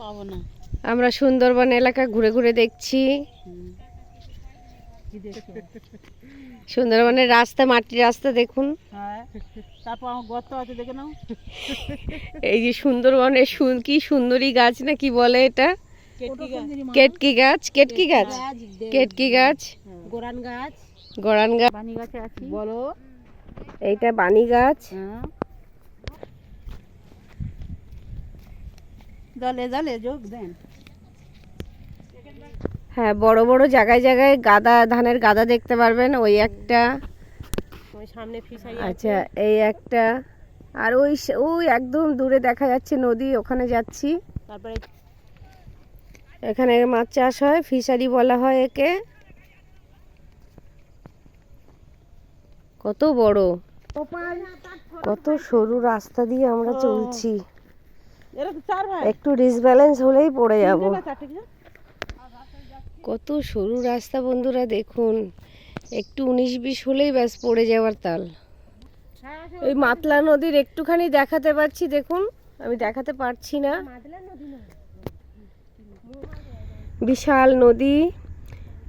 পাবো না। আমরা সুন্দরবন এলাকা ঘুরে ঘুরে দেখছি। সুন্দরবনের রাস্তা মাটির রাস্তা দেখুন। হ্যাঁ তারপর আমার গর্ত আছে দেখে নাও। এই যে সুন্দরবনের কি সুন্দরী গাছ না কি বলে এটা? কেটকি গাছ। কেটকি গাছ কেটকি গাছ? গোরান গাছ। গড়ান গাছ। পানি গাছে আছি। বলো। এইটা বানি গাছ। হ্যাঁ যোগ দেন। হ্যাঁ বড় বড় জায়গায় জায়গায় গাদা ধানের গাদা দেখতে পারবেন। ওই একটা ওই সামনে ফিশারি আচ্ছা এই একটা। আর ওই ওই একদম দূরে দেখা যাচ্ছে নদী ওখানে যাচ্ছি। তারপরে এখানে মাছ চাষ হয় ফিশারি বলা হয় একে। কত বড় কত সরু রাস্তা দিয়ে আমরা চলছি। একটু ডিসব্যালেন্স হলেই পড়ে যাব? কত সরু রাস্তা বন্ধুরা দেখুন। একটু উনিশ বিশ হলেই ব্যাস পড়ে যাওয়ার তাল। ওই মাতলা নদীর একটুখানি দেখাতে পারছি দেখুন। আমি দেখাতে পারছি না। বিশাল নদী।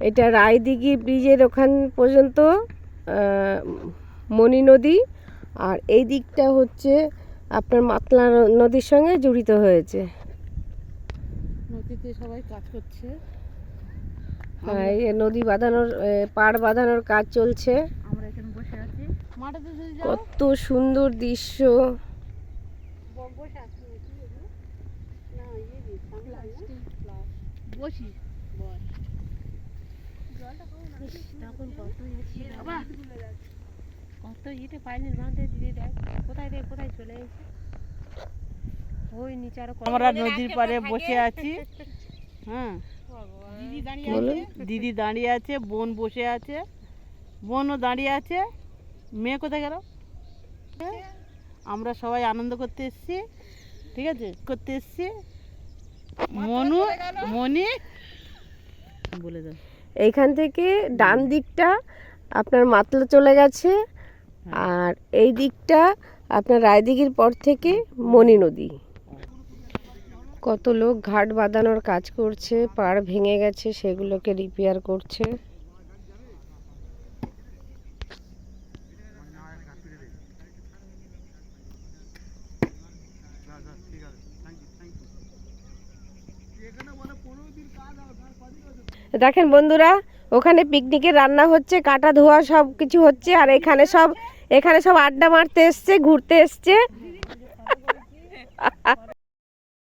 এটা রায়দিঘি ব্রিজের ওখান পর্যন্ত মণি নদী। আর এই দিকটা হচ্ছে আপনার মাতলা নদীর সঙ্গে জড়িত হয়েছে। নদীতে সবাই কাজ করছে। হ্যাঁ এই নদী বাঁধানোর পাড় বাঁধানোর কাজ চলছে। আমরা এখানে বসে আছি। কত সুন্দর দৃশ্য। বসে আছি না ইয়ে দি বসি বস তখন কত ইয়ে বাবা কত ইটে পাইনির বাঁধে দিদি দেখ কোথায় রে কোথায় চলে গেছে? ওই নিচে আরও আমরা নদীর পাড়ে বসে আছি। হ্যাঁ। দিদি দাঁড়িয়ে আছে? দিদি দাঁড়িয়ে আছে বোন বসে আছে। বোনও দাঁড়িয়ে আছে। মেয়ে কোথায় গেল? আমরা সবাই আনন্দ করতে এসেছি ঠিক আছে? করতে এসেছি। মনু মনি বলে দাও। এইখান থেকে ডান দিকটা আপনার মাতলা চলে গেছে। আর এই দিকটা আপনার রায়দিঘির পর থেকে মণি নদী। কত লোক ঘাট বাঁধানোর কাজ করছে পাড় ভেঙে গেছে সেগুলোকে রিপেয়ার করছে। দেখেন বন্ধুরা ওখানে পিকনিকের রান্না হচ্ছে, কাটা ধোয়া সব কিছু হচ্ছে, আর এখানে সব এখানে সব আড্ডা মারতে এসছে, ঘুরতে এসছে।